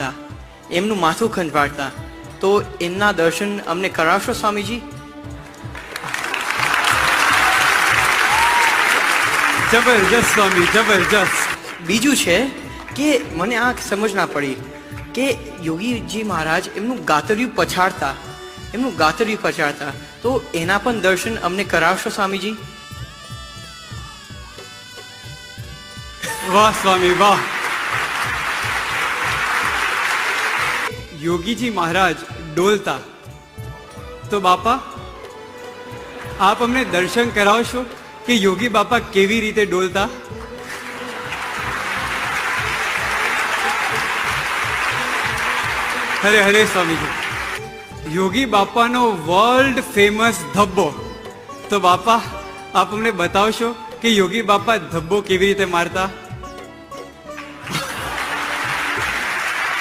મારતા એમનું માથું ખંજવાડતા. તો એમના દર્શન અમને કરાવશો સ્વામીજી? જબરજસ્ત સ્વામી જબરજસ્ત. બીજું છે કે મને આ સમજ ના પડી કે યોગીજી મહારાજ એમનું ગાતર્યું પછાડતા એમનું ગાતર્યું પછાડતા. તો એના પણ દર્શન અમને કરાવશો સ્વામીજી? વાહ સ્વામી વાહ. યોગીજી મહારાજ ડોલતા. તો બાપા, આપ અમને દર્શન કરાવશો કે યોગી બાપા કેવી રીતે ડોલતા? હરે હરે સ્વામીજી. યોગી બાપાનો વર્લ્ડ ફેમસ ધબ્બો. તો બાપા, આપ અમને બતાવશો કે યોગી બાપા ધબ્બો કેવી રીતે મારતા?